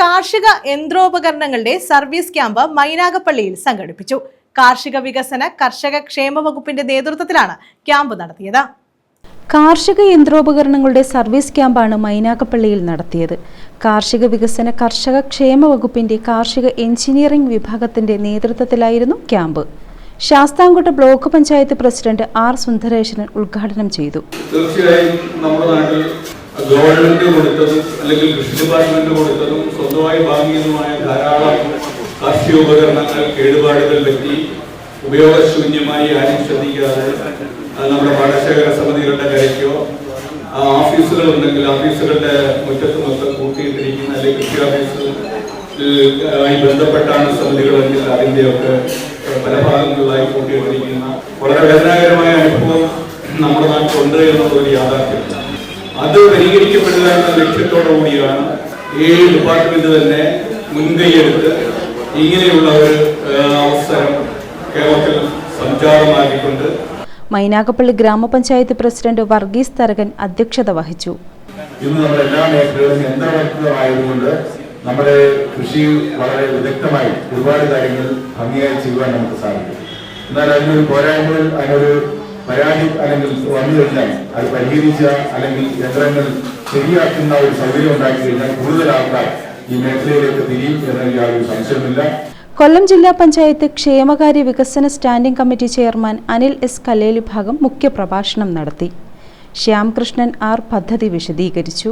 കാർഷിക യന്ത്രോപകരണങ്ങളുടെ service camp മൈനാഗപ്പള്ളിയിൽ സംഘടിപ്പിച്ചു. കാർഷിക വികസന കർഷക ക്ഷേമ വകുപ്പിന്റെ നേതൃത്വത്തിലാണ് ക്യാമ്പ് നടത്തിയത്. കാർഷിക യന്ത്രോപകരണങ്ങളുടെ സർവീസ് ക്യാമ്പാണ് മൈനാഗപ്പള്ളിയിൽ നടത്തിയത്. കാർഷിക വികസന കർഷക ക്ഷേമ വകുപ്പിന്റെ കാർഷിക എഞ്ചിനീയറിംഗ് വിഭാഗത്തിന്റെ നേതൃത്വത്തിലായിരുന്നു camp. Sasthamcotta block panchayat president R Sundaresanan ഉദ്ഘാടനം ചെയ്തു. തീർച്ചയായും നമ്മുടെ നാട്ടിൽ ഗവൺമെന്റ് കൊടുത്തതും അല്ലെങ്കിൽ കൃഷി ഡിപ്പാർട്ട്മെന്റ് കൊടുത്തതും സ്വന്തമായി വാങ്ങിയതുമായ ധാരാളം കാർഷിക ഉപകരണങ്ങൾ കേടുപാടുകൾ പറ്റി ഉപയോഗശൂന്യമായി ആരും ശ്രദ്ധിക്കാതെ നമ്മുടെ പാടശേഖര സമിതികളുടെ കരയ്ക്കോ ഓഫീസുകൾ ഉണ്ടെങ്കിൽ ഓഫീസുകളുടെ മുറ്റത്ത് മൊത്തം കൂട്ടിയിട്ടിരിക്കുന്ന അല്ലെങ്കിൽ കൃഷി ഓഫീസുമായി ബന്ധപ്പെട്ടാണ് സമിതികളെങ്കിൽ അതിന്റെയൊക്കെ പല ഭാഗങ്ങളിലായി കൂട്ടിയിട്ടിരിക്കുന്ന വളരെ വേദനാകരമായ അനുഭവം നമ്മുടെ നാട്ടിലുണ്ട് എന്നുള്ളൊരു യാഥാർത്ഥ്യം അത് പരിഹരിക്കപ്പെടുക എന്ന ലക്ഷ്യത്തോടു കൂടിയാണ് ഏഴ് ഡിപ്പാർട്ട്മെന്റ് തന്നെ മുൻകൈയെടുത്ത് ഇങ്ങനെയുള്ള ഒരു അവസരം കേരളത്തിൽ സംജാതമാക്കിക്കൊണ്ട് മൈനാഗപ്പള്ളി ഗ്രാമപഞ്ചായത്ത് പ്രസിഡന്റ് വർഗീസ് തരകൻ അധ്യക്ഷത വഹിച്ചു. ഇന്ന് നമ്മുടെ എല്ലാ മേഖലകളും യന്ത്രവൽകൃതമായതുകൊണ്ട് നമ്മുടെ കൃഷി വളരെ വിദഗ്ധമായി ഒരുപാട് കാര്യങ്ങൾ ഭംഗിയായി ചെയ്യുവാൻ നമുക്ക് സാധിക്കും. എന്നാൽ അതിനൊരു പോരായ്മകൾ അതിനൊരു പരാതി അല്ലെങ്കിൽ വന്നു കഴിഞ്ഞാൽ അത് പരിഹരിച്ച അല്ലെങ്കിൽ യന്ത്രങ്ങൾ ശരിയാക്കുന്ന ഒരു സൗകര്യം ഉണ്ടാക്കി കഴിഞ്ഞാൽ കൂടുതൽ ആൾക്കാർ ഈ മേഖലയിലേക്ക് തിരിയും എന്നതിൽ യാതൊരു സംശയമില്ല കൊല്ലം ജില്ലാ പഞ്ചായത്ത് ക്ഷേമകാര്യ വികസന standing committee chairman Anil S Kalleli ഭാഗം മുഖ്യപ്രഭാഷണം നടത്തി. ശ്യാംകൃഷ്ണൻ ആർ പദ്ധതി വിശദീകരിച്ചു.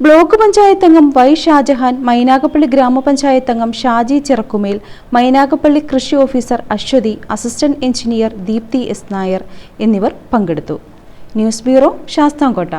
ബ്ലോക്ക് പഞ്ചായത്ത് അംഗം വൈ ഷാജഹാൻ മൈനാഗപ്പള്ളി ഗ്രാമപഞ്ചായത്ത് അംഗം ഷാജി ചിറക്കുമേൽ മൈനാഗപ്പള്ളി കൃഷി officer Aswathy assistant engineer Deepthi S Nair എന്നിവർ പങ്കെടുത്തു. News bureau Sasthamcotta.